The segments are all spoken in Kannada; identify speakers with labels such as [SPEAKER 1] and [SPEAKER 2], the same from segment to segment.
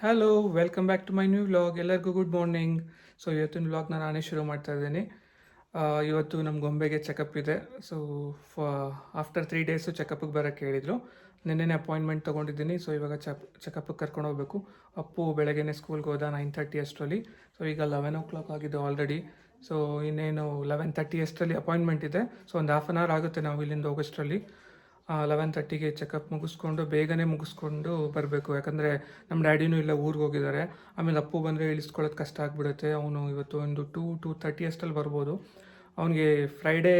[SPEAKER 1] Hello welcome back to my new vlog ಎಲ್ಲರಿಗೂ ಗುಡ್ ಮಾರ್ನಿಂಗ್ ಸೊ ಇವತ್ತಿನ ವ್ಲಾಗ್ನ ನಾನೇ ಶುರು ಮಾಡ್ತಾ ಇದ್ದೀನಿ. ಇವತ್ತು ನಮ್ಮ ಗೊಂಬೆಗೆ ಚೆಕಪ್ ಇದೆ. ಸೊ ಆಫ್ಟರ್ ತ್ರೀ ಡೇಸು ಚೆಕಪ್ಗೆ ಬರೋಕ್ಕೆ ಹೇಳಿದರು. ನಿನ್ನೆನೇ ಅಪಾಯಿಂಟ್ಮೆಂಟ್ ತೊಗೊಂಡಿದ್ದೀನಿ. ಸೊ ಇವಾಗ ಚೆಕ್ ಚೆಕಪ್ಗೆ ಕರ್ಕೊಂಡು ಹೋಗಬೇಕು. ಅಪ್ಪು ಬೆಳಗ್ಗೆನೇ ಸ್ಕೂಲ್ಗೆ ಹೋದ ನೈನ್ ತರ್ಟಿ ಅಷ್ಟರಲ್ಲಿ. ಸೊ ಈಗ ಲೆವೆನ್ ಓ ಕ್ಲಾಕ್ ಆಗಿದೆ ಆಲ್ರೆಡಿ ಸೊ ಇನ್ನೇನು ಲೆವೆನ್ ತರ್ಟಿ ಅಷ್ಟರಲ್ಲಿ ಅಪಾಯಿಂಟ್ಮೆಂಟ್ ಇದೆ. ಸೊ ಒಂದು ಹಾಫ್ ಆನ್ ಅವರ್ ಆಗುತ್ತೆ ನಾವು ಇಲ್ಲಿಂದ ಹೋಗೋಷ್ಟರಲ್ಲಿ. ಲೆವೆನ್ ತರ್ಟಿಗೆ ಚೆಕಪ್ ಮುಗಿಸ್ಕೊಂಡು ಬೇಗನೆ ಮುಗಿಸ್ಕೊಂಡು ಬರಬೇಕು. ಯಾಕಂದರೆ ನಮ್ಮ ಡ್ಯಾಡಿನೂ ಇಲ್ಲ, ಊರಿಗೆ ಹೋಗಿದ್ದಾರೆ ಆಮೇಲೆ ಅಪ್ಪು ಬಂದರೆ ಇಳಿಸ್ಕೊಳ್ಳೋದು ಕಷ್ಟ ಆಗಿಬಿಡುತ್ತೆ. ಅವನು ಇವತ್ತು ಒಂದು ಟೂ ಟೂ ತರ್ಟಿ ಅಷ್ಟಲ್ಲಿ ಬರ್ಬೋದು. ಅವನಿಗೆ ಫ್ರೈಡೇ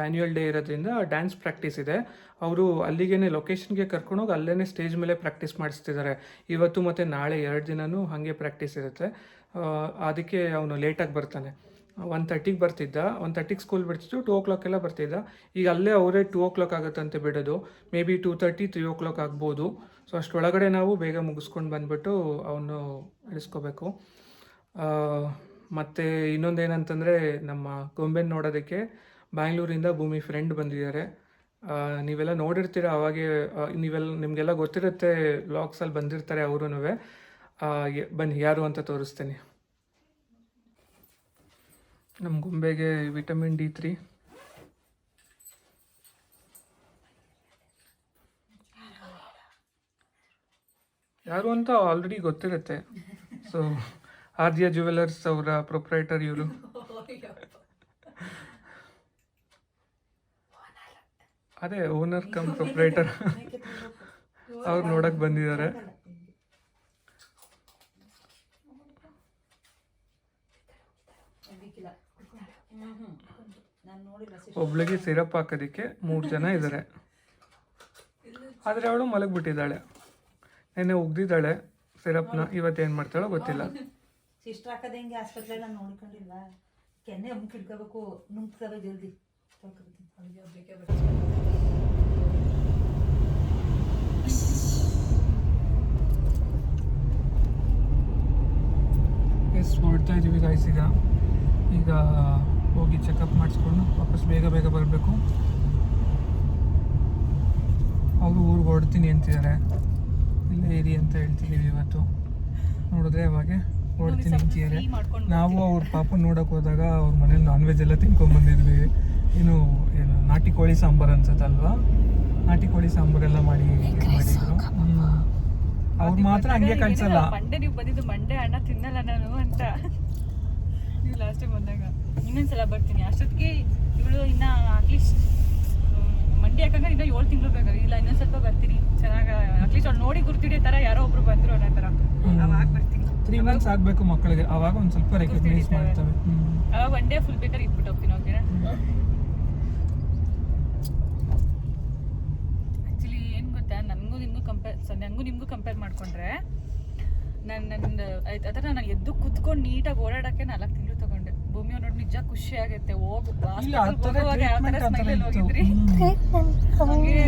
[SPEAKER 1] ಆ್ಯನ್ಯುವಲ್ ಡೇ ಇರೋದ್ರಿಂದ ಡ್ಯಾನ್ಸ್ ಪ್ರಾಕ್ಟೀಸ್ ಇದೆ. ಅವರು ಅಲ್ಲಿಗೇ ಲೊಕೇಶನ್ಗೆ ಕರ್ಕೊಂಡೋಗಿ ಅಲ್ಲೇ ಸ್ಟೇಜ್ ಮೇಲೆ ಪ್ರಾಕ್ಟೀಸ್ ಮಾಡಿಸ್ತಿದ್ದಾರೆ ಇವತ್ತು ಮತ್ತು ನಾಳೆ ಎರಡು ದಿನವೂ ಹಾಗೆ ಪ್ರಾಕ್ಟೀಸ್ ಇರುತ್ತೆ. ಅದಕ್ಕೆ ಅವನು ಲೇಟಾಗಿ ಬರ್ತಾನೆ. ಒನ್ ತರ್ಟಿಗೆ ಬರ್ತಿದ್ದ. ಒನ್ ತರ್ಟಿಗೆ ಸ್ಕೂಲ್ ಬಿಡ್ತಿದ್ದು ಟೂ ಓ ಕ್ಲಾಕೆಲ್ಲ ಬರ್ತಿದ್ದ. ಈಗ ಅಲ್ಲೇ ಅವರೇ ಟೂ ಓ ಕ್ಲಾಕ್ ಆಗುತ್ತಂತೆ ಬಿಡೋದು. Maybe two thirty three o'clock ಆಗ್ಬೋದು. ಸೊ ಅಷ್ಟರೊಳಗಡೆ ನಾವು ಬೇಗ ಮುಗಿಸ್ಕೊಂಡು ಬಂದ್ಬಿಟ್ಟು ಅವನು ಇಳಿಸ್ಕೋಬೇಕು. ಮತ್ತು ಇನ್ನೊಂದೇನಂತಂದರೆ ನಮ್ಮ ಗೊಂಬೆನ ನೋಡೋದಕ್ಕೆ ಬ್ಯಾಂಗ್ಳೂರಿಂದ ಭೂಮಿ ಫ್ರೆಂಡ್ ಬಂದಿದ್ದಾರೆ. ನೀವೆಲ್ಲ ನೋಡಿರ್ತೀರ ಅವಾಗೆ ನೀವೆಲ್ಲ, ನಿಮಗೆಲ್ಲ ಗೊತ್ತಿರುತ್ತೆ ಲಾಗ್ಸಲ್ಲಿ ಬಂದಿರ್ತಾರೆ ಅವರೂ ಬನ್ನಿ, ಯಾರು ಅಂತ ತೋರಿಸ್ತೀನಿ. ನಮ್ಮ ಗೊಂಬೆಗೆ ವಿಟಮಿನ್ ಡಿ ತ್ರೀ. ಯಾರು ಅಂತ ಆಲ್ರೆಡಿ ಗೊತ್ತಿರುತ್ತೆ. ಸೊ ಆರ್ಯ ಜ್ಯುವೆಲರ್ಸ್ ಅವರ ಪ್ರೊಪ್ರೈಟರ್ ಇವರು. ಅದೇ ಓನರ್ ಕಮ್ ಪ್ರೊಪ್ರೈಟರ್ ಅವ್ರು ನೋಡಕ್ ಬಂದಿದ್ದಾರೆ. ಒಬ್ಳಿಗೆ ಸಿರಪ್ ಹಾಕೋದಕ್ಕೆ ಮೂರು ಜನ ಇದ್ದಾರೆ ಆದರೆ ಅವಳು ಮಲಗಿಬಿಟ್ಟಿದ್ದಾಳೆ ನೆನ್ನೆ ಉಗ್ದಿದ್ದಾಳೆ ಸಿರಪ್ನ ಇವತ್ತೇನು ಮಾಡ್ತಾಳೋ ಗೊತ್ತಿಲ್ಲ
[SPEAKER 2] ಸಿಸ್ಟರ್ ಹಾಕದ ಹೆಂಗೆ ಆಸ್ಪತ್ರೆ ನಾನು ನೋಡ್ಕೊಂಡಿಲ್ವಾ ಕೆನ್ನೆ ಅಮ್ಮಕ್ ಹಿಡ್ಕೋಬೇಕು ನುಂಗ್ತವೆ ಜಲ್ದಿ
[SPEAKER 1] ಎಷ್ಟು ಹೊರಡ್ತಾ ಇದ್ದೀವಿ ಗಾಯ್ಸ್ ಈಗ ಹೋಗಿ ಚೆಕಪ್ ಮಾಡಿಸ್ಕೊಂಡು ವಾಪಸ್ ಬೇಗ ಬೇಗ ಬರಬೇಕು. ಅವರು ಊರಿಗೆ ಹೊಡ್ತೀನಿ ಅಂತಿದ್ದಾರೆ. ಇಲ್ಲ ಇರಿ ಅಂತ ಹೇಳ್ತಿದ್ದೀವಿ ಇವತ್ತು. ನೋಡಿದ್ರೆ ಅವಾಗ ಹೊಡ್ತೀನಿ ಅಂತಿದ್ದಾರೆ. ನಾವು ಅವ್ರ ಪಾಪ ನೋಡೋಕೆ ಹೋದಾಗ ಅವ್ರ ಮನೇಲಿ ನಾನ್ ವೆಜ್ ಎಲ್ಲ ತಿನ್ಕೊಂಡ್ ಬಂದಿದ್ವಿ. ಏನು ಏನು ನಾಟಿ ಕೋಳಿ ಸಾಂಬಾರು ಅನ್ಸುತ್ತಲ್ವಾ? ನಾಟಿ ಕೋಳಿ ಸಾಂಬಾರೆಲ್ಲ ಮಾಡಿ ಮಾಡಿದ್ರು. ಅವ್ರು ಮಾತ್ರ ಹಂಗೆ ಕಳ್ಸಲ್ಲ
[SPEAKER 3] ಮಂಡೆ ನೀವು ಬಂದಿದ್ದು ಮಂಡೆ ಅಣ್ಣ ತಿನ್ನಲ್ಲ ನಾನು ಅಂತ. ನೀವು ಲಾಸ್ಟ್ ಟೈಮ್ ಬಂದಾಗ ಇನ್ನೊಂದ್ಸಲ ಬರ್ತೀನಿ. ಅಷ್ಟೊತ್ತಿಗೆ ಇವಳು ಇನ್ನ ಅಟ್ಲೀಸ್ಟ್ ಮಂಡಿ ಯಾಕಂದ್ರೆ ಇನ್ನ ಏಳು ತಿಂಗಳು ಬೇಕಾಗ ಇಲ್ಲ ಇನ್ನೊಂದ್ ಸ್ವಲ್ಪ ಬರ್ತೀನಿ. ಚೆನ್ನಾಗ ಅಟ್ಲೀಸ್ಟ್ ಅವ್ಳು ನೋಡಿ ಗುರ್ತಿಡಿಯೋ ತರ ಯಾರೋ ಒಬ್ರು ಬಂದ್ರು ಅನ್ನೋ ತರ. ಅವಾಗ ಬರ್ತೀನಿ.
[SPEAKER 1] ತ್ರೀ ಮಂತ್ಸ್ ಆಗಬೇಕು ಮಕ್ಕಳಿಗೆ. ಅವಾಗ ಒಂದು ಸ್ವಲ್ಪ ರೆಕಗ್ನೈಸ್ ಮಾಡ್ತವೆ.
[SPEAKER 3] ಅವಾಗ ಒನ್ ಡೇ ಫುಲ್ ಬೇಕಾದ್ರೆ ಇಟ್ಬಿಟ್ಟು ಹೋಗ್ತೀನಿ ಓಕೆನಾ ಆ್ಯಕ್ಚುಲಿ ಏನು ಗೊತ್ತಾ? ನನಗೂ ನಿಮಗೂ ಕಂಪೇರ್ ನನಗೂ ನಿಮಗೂ ಕಂಪೇರ್ ಮಾಡ್ಕೊಂಡ್ರೆ ನನ್ನ ನನ್ನ ಅದರ ನಾನು ಎದ್ದು ಕುತ್ಕೊಂಡು ನೀಟಾಗಿ ಓಡಾಡಕ್ಕೆ ನಾಲ್ಕು ಭೂಮಿ ನೋಡಿ ನಿಜ ಖುಷಿ ಆಗುತ್ತೆ ಹೋಗು
[SPEAKER 1] ಇಲ್ಲ ಆ ಥರ
[SPEAKER 3] ಹೋಗುವಾಗ ಯಾವ ಥರ
[SPEAKER 1] ಟ್ರೀಟ್ಮೆಂಟ್
[SPEAKER 3] ಸ್ಮೈಲಲ್ಲಿ ಹೋಗಿದ್ರಿ?
[SPEAKER 1] ಹ್ಮ್.
[SPEAKER 3] ಹಂಗೆ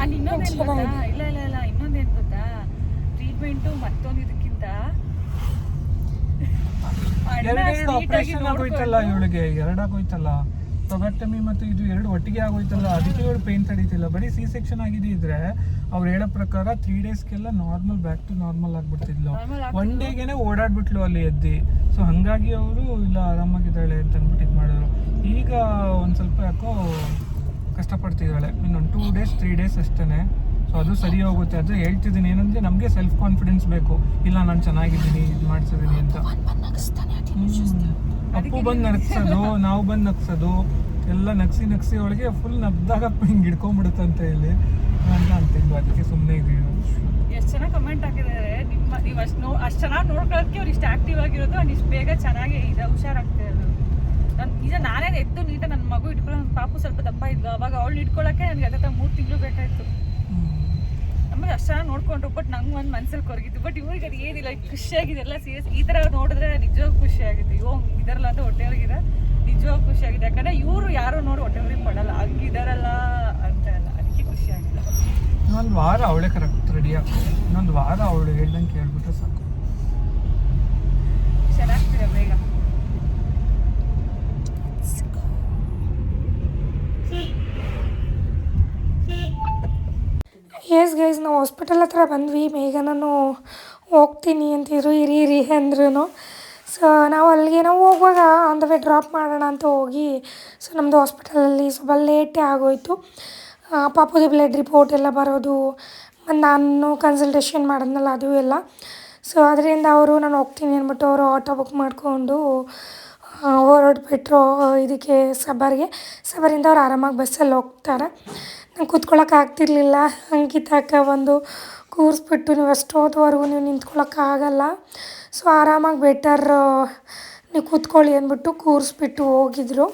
[SPEAKER 3] ಅಲ್ಲಿ ಇನ್ನೊಂದೇನು ಗೊತ್ತಾ? ಇಲ್ಲ ಇಲ್ಲ ಇಲ್ಲ ಇನ್ನೊಂದೇನು ಗೊತ್ತಾ? ಟ್ರೀಟ್ಮೆಂಟು ಮತ್ತೊಂದು ಇದಕ್ಕಿಂತ
[SPEAKER 1] ಎರಡೆರಡು ಆಪರೇಷನ್ ಆಗೋಯ್ತಲ್ಲ ಇವಳಿಗೆ ಎರಡು ಟೊಬ್ಯಾಕ್ಟಮಿ ಮತ್ತು ಇದು ಎರಡು ಒಟ್ಟಿಗೆ ಆಗೋಯ್ತಲ್ಲ ಅದಕ್ಕೆ ಇವಳು ಪೇನ್ ತಡೀತಿಲ್ಲ ಬರೀ ಸಿ ಸೆಕ್ಷನ್ ಆಗಿದ್ದಿದ್ರೆ ಅವ್ರು ಹೇಳೋ ಪ್ರಕಾರ ತ್ರೀ ಡೇಸ್ಗೆಲ್ಲ ನಾರ್ಮಲ್ ಬ್ಯಾಕ್ ಟು ನಾರ್ಮಲ್ ಆಗಿಬಿಡ್ತಿದ್ಲು ಒನ್ ಡೇಗೆನೆ ಓಡಾಡ್ಬಿಟ್ಲು ಅಲ್ಲಿ ಎದ್ದಿ ಸೊ ಹಂಗಾಗಿ ಅವರು ಇಲ್ಲ ಆರಾಮಾಗಿದ್ದಾಳೆ ಅಂತ ಅಂದ್ಬಿಟ್ಟು ಇದು ಮಾಡೋರು ಈಗ ಒಂದು ಸ್ವಲ್ಪ ಯಾಕೋ ಕಷ್ಟಪಡ್ತಿದ್ದಾಳೆ ಇನ್ನೊಂದು ಟೂ ಡೇಸ್ ತ್ರೀ ಡೇಸ್ ಅಷ್ಟೇ ಸೊ ಅದು ಸರಿ ಹೋಗುತ್ತೆ ಅದು ಹೇಳ್ತಿದ್ದೀನಿ ಏನಂದ್ರೆ ನಮಗೆ ಸೆಲ್ಫ್ ಕಾನ್ಫಿಡೆನ್ಸ್ ಬೇಕು ಇಲ್ಲ ನಾನು ಚೆನ್ನಾಗಿದ್ದೀನಿ ಇದು ಮಾಡ್ಸಿದ್ದೀನಿ ಅಂತ. ಅಪ್ಪು ಬಂದು ನಗ್ಸೋದು ನಾವು ಬಂದು ನಗ್ಸೋದು ಎಲ್ಲ ನಗ್ಸಿ ನಗ್ಸಿ ಒಳಗೆ ಫುಲ್ ನಗ್ದಾಗ ಹಿಂಗೆ ಹಿಡ್ಕೊಂಡ್ಬಿಡುತ್ತಂತೆ ಇಲ್ಲಿ ಅಂತ ಅಂತಿದ್ವು ಅದಕ್ಕೆ ಸುಮ್ಮನೆ ಇದೀವಿ.
[SPEAKER 3] ಎಷ್ಟು ಚೆನ್ನಾಗಿ ಕಮೆಂಟ್ ಹಾಕಿದ್ದಾರೆ. ನಿಮ್ಮ ನೀವು ಅಷ್ಟು ನೋ ಅಷ್ಟು ಚೆನ್ನಾಗಿ ನೋಡ್ಕೊಳ್ಳೋಕ್ಕೆ ಅವ್ರು ಇಷ್ಟು ಆಕ್ಟಿವ್ ಆಗಿರೋದು ಅಂಡ್ ಇಷ್ಟು ಬೇಗ ಚೆನ್ನಾಗಿ ಇದೆ ಹುಷಾರಾಗ್ತಾ ಇರೋದು. ನಾನು ಈಗ ನಾನೇ ಎದ್ದು ನೀಟಾಗಿ ನನ್ನ ಮಗು ಇಟ್ಕೊಳ್ಳೋ ನನ್ನ ಪಾಪು ಸ್ವಲ್ಪ ದಪ್ಪ ಇದ್ಲು. ಅವಾಗ ಅವಳು ಇಟ್ಕೊಳ್ಳೋಕ್ಕೆ ನನಗೆ ಅದೇ ಮೂರು ತಿಂಗಳು ಬೇಕಾಯಿತು. ಆಮೇಲೆ ಅಷ್ಟು ಚೆನ್ನಾಗಿ ನೋಡ್ಕೊಂಡ್ರು ಬಟ್ ನಂಗೆ ಒಂದು ಮನ್ಸಲ್ಲಿ ಕೊರಗಿತ್ತು ಬಟ್ ಇವ್ರಿಗೆ ಅದು ಏನಿಲ್ಲ ಖುಷಿಯಾಗಿದೆ ಎಲ್ಲ ಸೀರಿಯಸ್ ಈ ಥರ ನೋಡಿದ್ರೆ ನಿಜವಾಗ್ ಖುಷಿಯಾಗಿದೆ ಯೋ ಇದರಲ್ಲ ಅಂತ ಹೊಟ್ಟೆಯೊಳಗಿದೆ ನಿಜವಾಗ್ ಖುಷಿಯಾಗಿದೆ. ಯಾಕಂದ್ರೆ ಇವರು ಯಾರು ನೋಡಿ ಹೊಟ್ಟೆ ಒಳಗೆ ಪಡಲ್ಲ ಹಂಗಿದಾರಲ್ಲ ಅಂತ ಅಲ್ಲ ಅದಕ್ಕೆ ಖುಷಿಯಾಗಿಲ್ಲ.
[SPEAKER 1] ಇನ್ನೊಂದು ವಾರ ಅವಳೇ ಕರೆಕ್ಟ್ ರೆಡಿ ಆಗ್ತದೆ ಇನ್ನೊಂದು ವಾರ ಅವಳು ಹೇಳ್ದಂಗೆ ಕೇಳ್ಬಿಟ್ರೆ ಸಾಕು.
[SPEAKER 3] ಚೆನ್ನಾಗ್ತಿದೆ ಬೇಗ?
[SPEAKER 4] ಎಸ್ ಗೈಸ್ ನಾವು ಹಾಸ್ಪಿಟಲ್ ಹತ್ರ ಬಂದ್ವಿ. ಬೇಗ ನಾನು ಹೋಗ್ತೀನಿ ಅಂತಿದ್ರು ಇರಿ ಇರಿ ಅಂದ್ರೂ ಸೊ ನಾವು ಅಲ್ಲಿಗೆ ನಾವು ಹೋಗುವಾಗ ಆನ್ ದ ವೇ ಡ್ರಾಪ್ ಮಾಡೋಣ ಅಂತ ಹೋಗಿ ಸೊ ನಮ್ಮದು ಹಾಸ್ಪಿಟಲಲ್ಲಿ ಸ್ವಲ್ಪ ಲೇಟೇ ಆಗೋಯಿತು. ಪಾಪುದು ಬ್ಲಡ್ ರಿಪೋರ್ಟ್ ಎಲ್ಲ ಬರೋದು, ಮತ್ತು ನಾನು ಕನ್ಸಲ್ಟೇಷನ್ ಮಾಡಿದ್ನಲ್ಲ, ಅದು ಎಲ್ಲ. ಸೊ ಅದರಿಂದ ಅವರು, ನಾನು ಹೋಗ್ತೀನಿ ಅಂದ್ಬಿಟ್ಟು ಅವರು ಆಟೋ ಬುಕ್ ಮಾಡಿಕೊಂಡು ಹೊರಟ್ಬಿಟ್ರು ಇದಕ್ಕೆ ಸಬರ್ಗೆ. ಸಬರಿಂದ ಅವ್ರು ಆರಾಮಾಗಿ ಬಸ್ಸಲ್ಲಿ ಹೋಗ್ತಾರೆ. ಕೂತ್ಕೊಳ್ಳೋಕೆ ಆಗ್ತಿರ್ಲಿಲ್ಲ. ಅಂಕಿತ ಅಕ್ಕ ಬಂದು ಕೂರಿಸ್ಬಿಟ್ಟು ನೀವು ಅಷ್ಟೊತ್ವರೆಗೂ ನೀವು ನಿಂತ್ಕೊಳ್ಳೋಕ್ಕಾಗಲ್ಲ ಸೊ ಆರಾಮಾಗಿ ಬೆಟರ್ ನೀವು ಕೂತ್ಕೊಳ್ಳಿ ಅಂದ್ಬಿಟ್ಟು ಕೂರಿಸ್ಬಿಟ್ಟು ಹೋಗಿದ್ರು.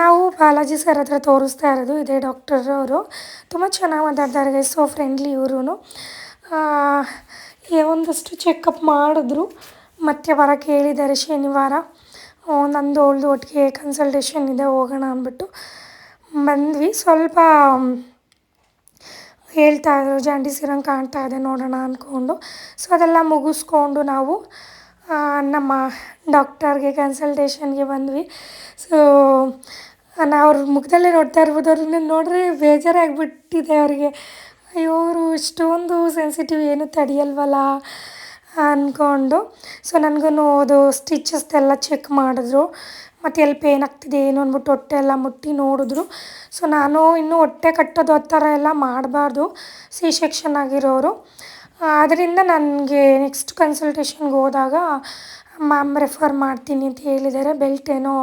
[SPEAKER 4] ನಾವು ಬಾಲಾಜಿ ಸರ್ ಹತ್ರ ತೋರಿಸ್ತಾ ಇರೋದು, ಇದೇ ಡಾಕ್ಟರ್ ಅವರು. ತುಂಬ ಚೆನ್ನಾಗಿ ಮಾತಾಡ್ತಾರೆ ಸೊ ಫ್ರೆಂಡ್ಲಿ ಇವರು ಒಂದಷ್ಟು ಚೆಕಪ್ ಮಾಡಿದ್ರು. ಮತ್ತೆ ಬರೋಕ್ಕೆ ಕೇಳಿದ್ದಾರೆ ಶನಿವಾರ. ನಂದು ಅವಳದು ಒಟ್ಟಿಗೆ ಕನ್ಸಲ್ಟೇಷನ್ ಇದೆ, ಹೋಗೋಣ ಅಂದ್ಬಿಟ್ಟು. ಬಂದ್ವಿ. ಸ್ವಲ್ಪ ಹೇಳ್ತಾ ಇದ್ರು. ಜಾಂಡೀಸ್ ಇರೋಂಗೆ ಕಾಣ್ತಾ ಇದೆ ನೋಡೋಣ ಅಂದ್ಕೊಂಡು ಸೊ ಅದೆಲ್ಲ ಮುಗಿಸ್ಕೊಂಡು ನಾವು ನಮ್ಮ ಡಾಕ್ಟರ್ಗೆ, ಕನ್ಸಲ್ಟೇಷನ್ಗೆ ಬಂದ್ವಿ. ಸೊ ನಾನು ಅವ್ರ ಮುಖದಲ್ಲೇ ನೋಡ್ತಾ ಇರ್ಬೋದು. ಅವ್ರನ್ನ ನೋಡ್ರೆ ಬೇಜಾರಾಗಿಬಿಟ್ಟಿದೆ ಅವರಿಗೆ. ಅಯ್ಯೋ, ಅವರು ಇಷ್ಟೊಂದು ಸೆನ್ಸಿಟಿವ್ ಏನು ತಡೆಯಲ್ವಲ್ಲ ಅಂದ್ಕೊಂಡು ಸೊ ನನಗೂ ಅದು ಸ್ಟಿಚಸ್ ಎಲ್ಲ ಚೆಕ್ ಮಾಡಿದ್ರು. ಮತ್ತು ಎಲ್ಲಿ ಪೇನ್ ಆಗ್ತಿದೆ ಏನು ಅಂದ್ಬಿಟ್ಟು ಹೊಟ್ಟೆ ಎಲ್ಲ ಮುಟ್ಟಿ ನೋಡಿದ್ರು. ಸೊ ನಾನು ಇನ್ನೂ ಹೊಟ್ಟೆ ಕಟ್ಟೋದು ಆ ಥರ ಎಲ್ಲ ಮಾಡಬಾರ್ದು ಸಿ ಸೆಕ್ಷನ್ ಆಗಿರೋರು. ಆದ್ದರಿಂದ ನನಗೆ ನೆಕ್ಸ್ಟ್ ಕನ್ಸಲ್ಟೇಷನ್ಗೆ ಹೋದಾಗ ಮ್ಯಾಮ್ ರೆಫರ್ ಮಾಡ್ತೀನಿ ಅಂತ ಹೇಳಿದ್ದಾರೆ. ಬೆಲ್ಟ್ ಏನೋ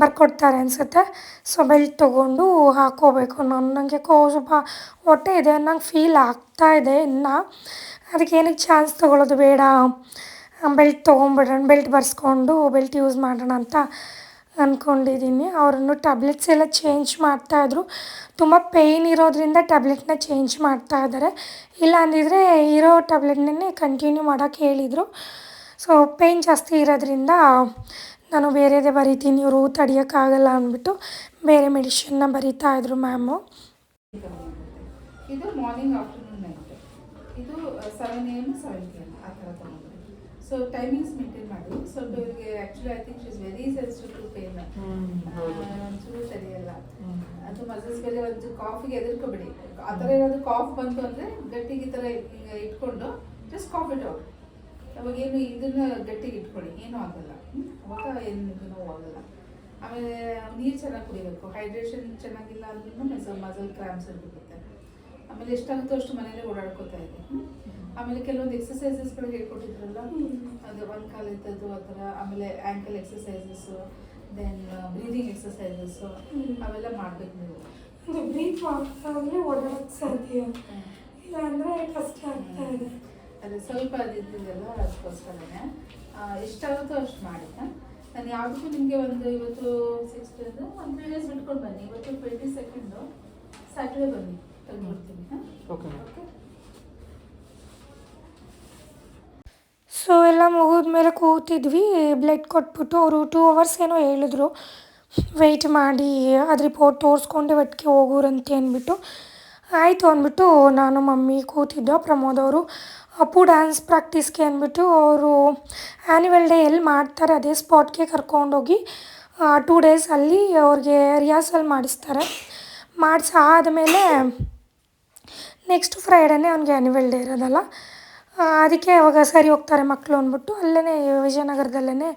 [SPEAKER 4] ಬರ್ಕೊಡ್ತಾರೆ ಅನಿಸುತ್ತೆ. ಸೊ ಬೆಲ್ಟ್ ತೊಗೊಂಡು ಹಾಕ್ಕೋಬೇಕು ನಾನು ನನಗೆ ಕೋ ಸ್ವಲ್ಪ ಹೊಟ್ಟೆ ಇದೆ ನಂಗೆ ಫೀಲ್ ಆಗ್ತಾ ಇದೆ ಇನ್ನು. ಅದಕ್ಕೆ ಏನಕ್ಕೆ ಚಾನ್ಸ್ ತೊಗೊಳ್ಳೋದು ಬೇಡ. ಬೆಲ್ಟ್ ತೊಗೊಂಬಿಡೋಣ ಬೆಲ್ಟ್ ಬರ್ಸ್ಕೊಂಡು ಬೆಲ್ಟ್ ಯೂಸ್ ಮಾಡೋಣ ಅಂತ ಅಂದ್ಕೊಂಡಿದ್ದೀನಿ ಅವರನ್ನು ಟ್ಯಾಬ್ಲೆಟ್ಸ್ ಎಲ್ಲ ಚೇಂಜ್ ಮಾಡ್ತಾಯಿದ್ರು ತುಂಬ ಪೇಯ್ನ್ ಇರೋದ್ರಿಂದ ಟ್ಯಾಬ್ಲೆಟ್ನ ಚೇಂಜ್ ಮಾಡ್ತಾ ಇದ್ದಾರೆ. ಇಲ್ಲ ಅಂದಿದ್ರೆ ಇರೋ ಟ್ಯಾಬ್ಲೆಟ್ನೇ ಕಂಟಿನ್ಯೂ ಮಾಡೋಕ್ಕೆ ಹೇಳಿದರು. ಸೊ ಪೇಯ್ನ್ ಜಾಸ್ತಿ ಇರೋದ್ರಿಂದ ನಾನು ಬೇರೆದೇ ಬರಿತೀನಿ ಇವರು ತಡಿಯೋಕ್ಕಾಗಲ್ಲ ಅಂದ್ಬಿಟ್ಟು ಬೇರೆ ಮೆಡಿಷನ್ನ ಬರಿತಾ ಇದ್ರು ಮ್ಯಾಮು
[SPEAKER 5] ಇದು ಮಾರ್ನಿಂಗ್ ಆಫ್ಟರ್ನೂನ್ ಇದು seven A seven P M ಆ ಥರ ತೊಗೊಂಡ್ರೆ ಸೊ ಟೈಮಿಂಗ್ಸ್ ಮೇಂಟೈನ್ ಮಾಡಿ ಸ್ವಲ್ಪ ಇವರಿಗೆ actually I think is very sensitive to pain ಒಂಚೂರು ಸರಿಯಲ್ಲ ಅದು ಮಸಲ್ಸ್ ಮೇಲೆ ಒಂದು ಕಾಫಿಗೆ ಎದುರ್ಕೋಬೇಡಿ. ಆ ಥರ ಏನಾದರೂ ಕಾಫ್ ಬಂತು ಅಂದರೆ ಗಟ್ಟಿಗೆ ಈ ಥರ ಇಟ್ಕೊಂಡು ಜಸ್ಟ್ ಕಾಫ್ ಇಟ್ ಔಟ್ ಅವಾಗ ಏನು ಇದನ್ನ ಗಟ್ಟಿಗೆ ಇಟ್ಕೊಳ್ಳಿ. ಏನೂ ಆಗಲ್ಲ? ಅವಾಗ ಏನು ನೋವು ಆಗಲ್ಲ. ಆಮೇಲೆ ನೀರು ಚೆನ್ನಾಗಿ ಕುಡಿಬೇಕು. ಹೈಡ್ರೇಷನ್ ಚೆನ್ನಾಗಿಲ್ಲ ಅಂದ್ರೂ ಮಸಲ್ ಮಸಲ್ ಕ್ರಾಮ್ಸ್ ಇರ್ಬಿಡುತ್ತೆ. ಆಮೇಲೆ ಎಷ್ಟಾಗುತ್ತೋ ಅಷ್ಟು ಮನೇಲೆ ಓಡಾಡ್ಕೋತಾ ಇದೆ ಆಮೇಲೆ ಕೆಲವೊಂದು ಎಕ್ಸಸೈಸಸ್ಗಳು ಹೇಳ್ಕೊಟ್ಟಿದ್ರಲ್ಲ ಅದು ಒಂದು ಕಾಲ್ ಇದ್ದದ್ದು ಆ ಥರ ಆಮೇಲೆ ankle exercises then breathing exercises ಅವೆಲ್ಲ ಮಾಡಬೇಕು ನೀವು.
[SPEAKER 4] ಬ್ರೀತ್ ಮಾಡ್ತಾ ಅಂದರೆ ಓಡಾಡೋಕ್ಕೆ ಸಾಧ್ಯ ಇಲ್ಲ. ಅಂದರೆ ಕಷ್ಟ ಆಗ್ತಾ ಇದೆ.
[SPEAKER 5] ಅದೇ ಸ್ವಲ್ಪ ಅದಿದ್ದಲ್ಲ ಅದಕ್ಕೋಸ್ಕರನೇ. ಎಷ್ಟಾಗುತ್ತೋ ಅಷ್ಟು ಮಾಡಿ ನಾನು ಯಾವುದಕ್ಕೂ ನಿಮಗೆ ಒಂದು ಇವತ್ತು ಸಿಕ್ಸ್ತ್ ಒಂದು ತ್ರೀ ಡೇಸ್ ಬಿಟ್ಕೊಂಡು ಬನ್ನಿ. ಇವತ್ತು ಟ್ವೆಂಟಿ ಸೆಕೆಂಡು ಸ್ಯಾಟರ್ಡೇ ಬನ್ನಿ.
[SPEAKER 1] ಓಕೆ
[SPEAKER 5] ಓಕೆ
[SPEAKER 4] ಸೊ ಎಲ್ಲ ಮುಗಿದ್ಮೇಲೆ ಕೂತಿದ್ವಿ ಬ್ಲಡ್ ಕೊಟ್ಬಿಟ್ಟು ಅವರು ಟೂ ಅವರ್ಸ್ ಏನೋ ಹೇಳಿದ್ರು. ವೆಯ್ಟ್ ಮಾಡಿ ಅದು ರಿಪೋರ್ಟ್ ತೋರಿಸ್ಕೊಂಡೆ ಒಟ್ಟಿಗೆ ಹೋಗೋರಂತೆ ಅಂದ್ಬಿಟ್ಟು. ಆಯಿತು ಅಂದ್ಬಿಟ್ಟು ನಾನು ಮಮ್ಮಿ ಕೂತಿದ್ದೆ ಪ್ರಮೋದ್ ಅವರು. ಅಪ್ಪು ಡ್ಯಾನ್ಸ್ ಪ್ರಾಕ್ಟೀಸ್ಗೆ ಅಂದ್ಬಿಟ್ಟು ಅವರು ಆ್ಯನ್ಯುವಲ್ ಡೇ ಎಲ್ಲಿ ಮಾಡ್ತಾರೆ ಅದೇ ಸ್ಪಾಟ್ಗೆ ಕರ್ಕೊಂಡೋಗಿ ಟೂ ಡೇಸ್ ಅಲ್ಲಿ ಅವ್ರಿಗೆ ರಿಹರ್ಸಲ್ ಮಾಡಿಸ್ತಾರೆ. ಮಾಡಿಸಾದ್ಮೇಲೆ ನೆಕ್ಸ್ಟ್ ಫ್ರೈಡೇನೇ ಅವ್ನಿಗೆ ಆ್ಯನ್ಯುವಲ್ ಡೇ ಇರೋದಲ್ಲ. ಅದಕ್ಕೆ ಅವಾಗ ಸರಿ ಹೋಗ್ತಾರೆ ಮಕ್ಕಳು ಅಂದ್ಬಿಟ್ಟು ಅಲ್ಲೇ ವಿಜಯನಗರದಲ್ಲೇ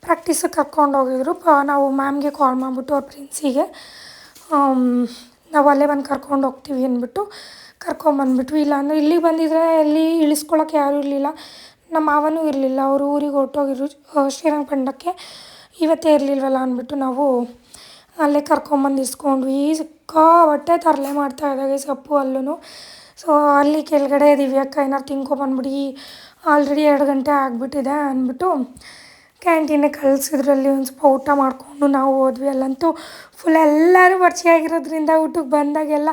[SPEAKER 4] ಪ್ರಾಕ್ಟೀಸಿಗೆ ಕರ್ಕೊಂಡು ಹೋಗಿದ್ರು. ಪ, ನಾವು ಮ್ಯಾಮ್ಗೆ ಕಾಲ್ ಮಾಡಿಬಿಟ್ಟು ಅವ್ರ ಪ್ರಿನ್ಸಿಗೆ ನಾವು ಅಲ್ಲೇ ಬಂದು ಕರ್ಕೊಂಡು ಹೋಗ್ತೀವಿ ಅಂದ್ಬಿಟ್ಟು ಕರ್ಕೊಂಬಂದ್ಬಿಟ್ವಿ ಇಲ್ಲಾಂದರೆ ಇಲ್ಲಿಗೆ ಬಂದಿದ್ರೆ ಅಲ್ಲಿ ಇಳಿಸ್ಕೊಳಕ್ಕೆ ಯಾರೂ ಇರಲಿಲ್ಲ. ನಮ್ಮ ಮಾವನೂ ಇರಲಿಲ್ಲ. ಅವರು ಊರಿಗೆ ಹೊರ್ಟೋಗಿದ್ರು. ಶ್ರೀರಂಗಪಟ್ಟಣಕ್ಕೆ ಇವತ್ತೇ ಇರಲಿಲ್ವಲ್ಲ ಅಂದ್ಬಿಟ್ಟು ನಾವು ಅಲ್ಲೇ ಕರ್ಕೊಂಬಂದು ಇಸ್ಕೊಂಡ್ವಿ. ಸಿಕ್ಕಾಪಟ್ಟೆ ತರಲೆ ಮಾಡ್ತಾ ಇದ್ದಾವೆ ಸೊಪ್ಪು ಅಲ್ಲೂ ಸೊ ಅಲ್ಲಿ ಕೆಳಗಡೆ ದಿವ್ಯಕ್ಕ ಏನಾರು ತಿನ್ಕೊಬಂದ್ಬಿಡಿ ಆಲ್ರೆಡಿ ಎರಡು ಗಂಟೆ ಆಗಿಬಿಟ್ಟಿದೆ ಅಂದ್ಬಿಟ್ಟು ಕ್ಯಾಂಟೀನಿಗೆ ಕಳಿಸಿದ್ರಲ್ಲಿ ಒಂದು ಸ್ವಲ್ಪ ಊಟ ಮಾಡಿಕೊಂಡು ನಾವು ಹೋದ್ವಿ. ಅಲ್ಲಂತೂ ಫುಲ್ ಎಲ್ಲರೂ ಪರಿಚಯ ಆಗಿರೋದ್ರಿಂದ ಊಟಕ್ಕೆ ಬಂದಾಗೆಲ್ಲ